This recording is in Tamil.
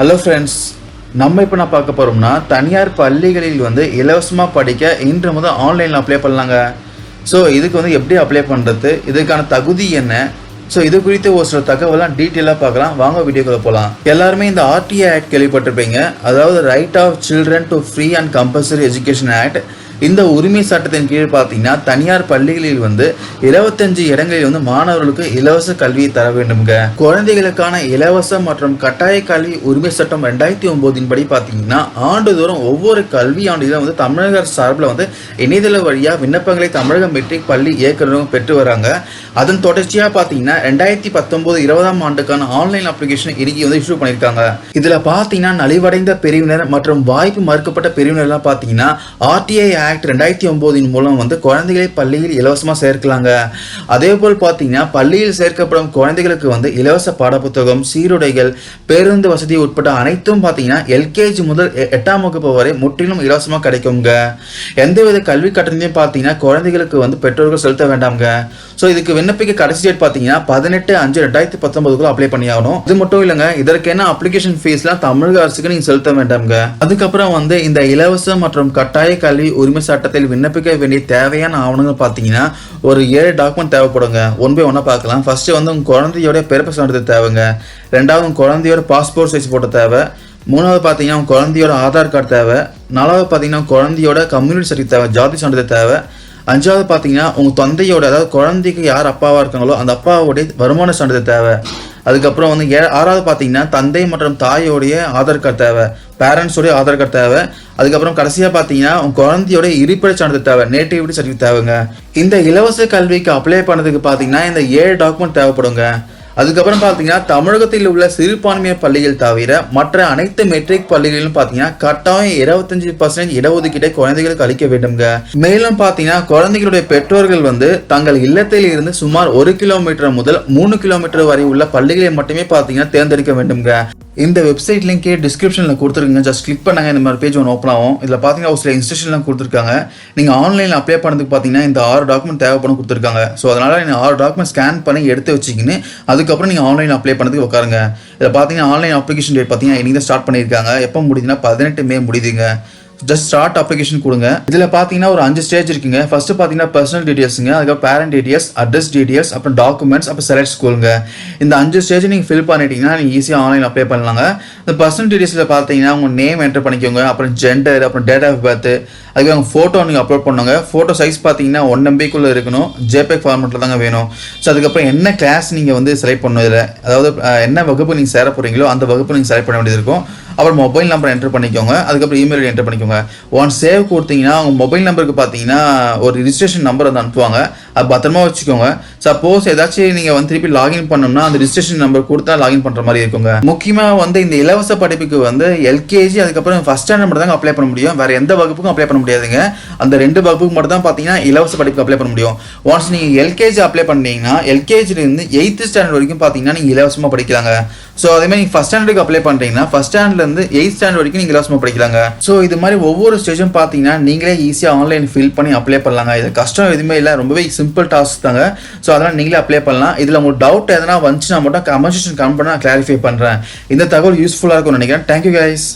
ஹலோ ஃப்ரெண்ட்ஸ் நம்ம இப்போ நான் பார்க்க போகிறோம்னா தனியார் பள்ளிகளில் வந்து இலவசமாக படிக்க இன்று முதல் ஆன்லைனில் அப்ளை பண்ணலாங்க. ஸோ இதுக்கு வந்து எப்படி அப்ளை பண்ணுறது இதுக்கான தகுதி என்ன? ஸோ இது குறித்து ஒரு சில தகவலாம் டீட்டெயிலாக பார்க்கலாம். வாங்க வீடியோக்குள்ளே போகலாம் எல்லாருமே இந்த ஆர்டிஏ ஆக்ட் கேள்விப்பட்டிருப்பீங்க. அதாவது right of children to free and compulsory education act இந்த உரிமை சட்டத்தின் கீழ் பார்த்தீங்கன்னா தனியார் பள்ளிகளில் வந்து இருபத்தஞ்சு இடங்களில் வந்து மாணவர்களுக்கு இலவச கல்வியை தர வேண்டும்ங்க. குழந்தைகளுக்கான இலவச மற்றும் கட்டாய கல்வி உரிமை சட்டம் ரெண்டாயிரத்தி ஒன்பதின் படி பார்த்தீங்கன்னா ஆண்டுதோறும் ஒவ்வொரு கல்வி ஆண்டிலும் வந்து தமிழக அரசு சார்பில் வந்து இணையதள வழியாக விண்ணப்பங்களை தமிழக மெட்ரிக் பள்ளி இயக்குநரும் பெற்று வராங்க. அதன் தொடர்ச்சியாக பார்த்தீங்கன்னா ரெண்டாயிரத்தி பத்தொன்பது இருபதாம் ஆண்டுக்கான ஆன்லைன் அப்ளிகேஷன் இன்னைக்கு வந்து இஷ்யூ பண்ணியிருக்காங்க. இதில் பார்த்தீங்கன்னா நலிவடைந்த பிரிவினர் மற்றும் வாய்ப்பு மறுக்கப்பட்ட பிரிவினர்லாம் பார்த்தீங்கன்னா ஆர்டிஐ ஆக்ட் ரெண்டாயிரத்தி ஒம்போதின் மூலம் வந்து குழந்தைகளை பள்ளியில் இலவசமாக சேர்க்கலாங்க. அதே போல் பார்த்தீங்கன்னா பள்ளியில் சேர்க்கப்படும் குழந்தைகளுக்கு வந்து இலவச பாடப்புத்தகம் சீருடைகள் பேருந்து வசதி உட்பட அனைத்தும் பார்த்தீங்கன்னா எல்கேஜி முதல் எட்டாம் வகுப்பு வரை முற்றிலும் இலவசமாக கிடைக்குங்க. எந்தவித கல்வி கட்டணத்தையும் பார்த்தீங்கன்னா குழந்தைகளுக்கு வந்து பெற்றோர்கள் செலுத்த வேண்டாம்ங்க. ஸோ இதுக்கு விண்ணப்பிக்க கடைசி டேட் பார்த்தீங்கன்னா பதினெட்டு அஞ்சு ரெண்டாயிரத்தி பத்தொன்பதுக்குள்ள அப்ளை பண்ணி ஆகணும் இது மட்டும் இல்லைங்க இதற்கென அப்ளிகேஷன் ஃபீஸ்லாம் தமிழக அரசுக்கு நீங்கள் செலுத்த வேண்டாம்ங்க. அதுக்கப்புறம் வந்து இந்த இலவச மற்றும் கட்டாய கல்வி உரிமை சட்டத்தில் விண்ணப்பிக்க வேண்டிய தேவையான ஆவணங்கள் பார்த்தீங்கன்னா ஒரு ஏழு டாக்குமெண்ட் தேவைப்படுங்க. ஒன் பை ஒன்னாக பார்க்கலாம். ஃபஸ்ட்டு வந்து உங்கள் குழந்தையோட பிறப்பு சான்றிதழ் தேவைங்க. ரெண்டாவது உங்கள் குழந்தையோட பாஸ்போர்ட் சைஸ் போட்ட தேவை. மூணாவது பார்த்தீங்கன்னா உங்கள் குழந்தையோட ஆதார் கார்டு தேவை. நாலாவது பார்த்தீங்கன்னா குழந்தையோட கம்யூனிட்டி சர்டிஃபிகேட் தேவை. ஜாதி சான்றிதழ் தேவை. அஞ்சாவது பார்த்தீங்கன்னா உங்கள் தந்தையோட அதாவது குழந்தைக்கு யார் அப்பாவாக இருக்காங்களோ அந்த அப்பாவோடைய வருமான சான்றிதழ் தேவை. அதுக்கப்புறம் வந்து ஏ ஆறாவது பார்த்தீங்கன்னா தந்தை மற்றும் தாயோடைய ஆதார் கார்டு தேவை. பேரண்ட்ஸோடைய ஆதார் கார்டு தேவை. அதுக்கப்புறம் கடைசியாக பார்த்தீங்கன்னா உங்கள் குழந்தையோட இருப்பிட சான்றிதழ் தேவை நேட்டிவிட்டி சர்டிஃபிகேட் தேவைங்க. இந்த இலவச கல்விக்கு அப்ளை பண்ணதுக்கு பார்த்தீங்கன்னா இந்த ஏழு டாக்குமெண்ட் தேவைப்படுங்க. அதுக்கப்புறம் பார்த்தீங்கன்னா தமிழகத்தில் உள்ள சிறுபான்மையர் பள்ளிகள் தவிர மற்ற அனைத்து மெட்ரிக் பள்ளிகளிலும் பார்த்தீங்கன்னா கட்டாயம் இருபத்தஞ்சு பர்சன்டேஜ் இடஒதுக்கீட்டை குழந்தைகளுக்கு அளிக்க வேண்டும்ங்க. மேலும் பார்த்தீங்கன்னா குழந்தைகளுடைய பெற்றோர்கள் வந்து தங்கள் இல்லத்தில் இருந்து சுமார் ஒரு கிலோமீட்டர் முதல் மூணு கிலோமீட்டர் வரை உள்ள பள்ளிகளை மட்டுமே பார்த்தீங்கன்னா தேர்ந்தெடுக்க வேண்டும்ங்க. இந்த வெப்சைட் லிங்கே டிஸ்கிரிப்ஷனில் கொடுத்துருங்க ஜஸ்ட் கிளிக் பண்ணாங்க. இந்த மாதிரி பேஜ் ஒன்று ஓப்பன் ஆகும். இதில் பார்த்தீங்கன்னா ஒரு சில இன்ஸ்ட்ரக்ஷன்லாம் கொடுத்துருக்காங்க. நீங்கள் ஆன்லைனில் அப்ளை பண்ணதுக்கு பார்த்தீங்கன்னா இந்த ஆறு டாக்குமெண்ட் தேவைப்படும் கொடுத்துருக்காங்க. ஸோ அதனால் நீங்கள் ஆறு டாக்குமெண்ட் ஸ்கேன் பண்ணி எடுத்து வச்சிக்கின்னு அதுக்கப்புறம் நீங்கள் ஆன்லைன் அப்ளை பண்ணதுக்கு உட்காருங்க. இதில் பார்த்தீங்கன்னா ஆன்லைன் அப்ளிகேஷன் டேட் பார்த்தீங்கன்னா இன்னைக்கு தான் ஸ்டார்ட் பண்ணியிருக்காங்க. எப்போ முடியுதுன்னா பதினெட்டு மே முடியுதுங்க. ஜஸ்ட் ஸ்டார்ட் அப்ளிகேஷன் கொடுங்க. இதில் பார்த்தீங்கன்னா ஒரு அஞ்சு ஸ்டேஜ் இருக்குங்க. ஃபர்ஸ்ட் பார்த்தீங்கன்னா பர்சனல் டீடைல்ஸுங்க அதுக்கப்புறம் பேரண்ட் டீடைல்ஸ் அட்ரஸ் டீடைல்ஸ் அப்புறம் டாக்குமெண்ட்ஸ் அப்புறம் செலக்ட் ஸ்கூலுங்க இந்த அஞ்சு ஸ்டேஜ் நீங்கள் ஃபில் பண்ணிட்டீங்கன்னா நீங்கள் ஈஸியாக ஆன்லைன் அப்ளை பண்ணலாங்க. இந்த பர்சனல் டீடைல்ஸில் பார்த்தீங்கன்னா உங்கள் நேம் என்டர் பண்ணிக்கோங்க அப்புறம் ஜெண்டர் அப்புறம் டேட் ஆஃப் பர்த் அதுக்கு உங்கள் ஃபோட்டோ நீங்கள் அப்லோட் பண்ணுங்க. ஃபோட்டோ சைஸ் பார்த்தீங்கன்னா ஒன் எம்பிக்குள்ளே இருக்கணும். ஜேபேக் ஃபார்மெட்டில் தாங்க வேணும். ஸோ அதுக்கப்புறம் என்ன கிளாஸ் நீங்கள் வந்து செலக்ட் பண்ணணும் இதில்? அதாவது என்ன வகுப்பு நீங்கள் சேர போகிறீங்களோ அந்த வகுப்பு நீங்கள் செலக்ட் பண்ண வேண்டியது இருக்கும். அப்புறம் மொபைல் நம்பர் என்டர் பண்ணிக்கோங்க. அதுக்கப்புறம் இமெயில் என்டர் பண்ணிக்கோங்க. ஒன் சேவ் கொடுத்தீங்கன்னா உங்கள் மொபைல் நம்பருக்கு பார்த்தீங்கன்னா ஒரு ரிஜிஸ்ட்ரேஷன் நம்பர் வந்து அனுப்புவாங்க. அது பத்திரமா வச்சுக்கோங்க. சப்போஸ் ஏதாச்சும் நீங்கள் வந்து திருப்பி லாகின் பண்ணோம்னா அந்த ரிஜிஸ்ட்ரேஷன் நம்பர் கொடுத்தா லாகின் பண்ணுற மாதிரி இருக்குங்க. முக்கியமாக வந்து இந்த இலவச படிப்புக்கு வந்து எல்கேஜி அதுக்கப்புறம் ஃபஸ்ட் ஸ்டாண்டர்ட் மட்டும் தான் அப்ளை பண்ண முடியும். வேற எந்த வகுப்புக்கும் அப்ளை பண்ண முடியாதுங்க. அந்த ரெண்டு வகுப்புக்கு மட்டும் தான் பார்த்தீங்கன்னா இலவச படிப்புக்கு அப்ளை பண்ண முடியும். ஒன்ஸ் நீங்கள் எல்கேஜி அப்ளை பண்ணீங்கன்னா எல்கேஜிலேருந்து எயித்து ஸ்டாண்டர்ட் வரைக்கும் பார்த்தீங்கன்னா நீங்கள் இலவசமாக படிக்கலாங்க. ஸோ அதே மாதிரி நீங்கள் ஃபஸ்ட் ஸ்டாண்டர்டுக்கு அப்ளை பண்ணுறீங்கன்னா ஃபஸ்ட் ஸ்டாண்டர்ட்லேருந்து எயித் ஸ்டாண்டர்ட் வரைக்கும் நீங்கள் இலவசமாக படிக்கலாங்க. ஸோ இது மாதிரி ஒவ்வொரு ஸ்டேஜும் பார்த்தீங்கன்னா நீங்களே ஈஸியாக ஆன்லைன் ஃபில் பண்ணி அப்ளை பண்ணலாங்க. இது கஷ்டம் எதுவுமே இல்லை. ரொம்பவே சிம்பிள் டாஸ்க் தாங்க. ஸோ அதெல்லாம் நீங்களே அப்ளை பண்ணலாம். இதில் உங்களுக்கு டவுட் எதனா வந்துச்சுன்னா மட்டும் கமெண்ட் செக்ஷன் கமெண்ட் பண்ண நான் கிளாரிஃபை பண்ணுறேன் இந்த தகவல் யூஸ்ஃபுல்லாக இருக்கும்னு நினைக்கிறேன். Thank you guys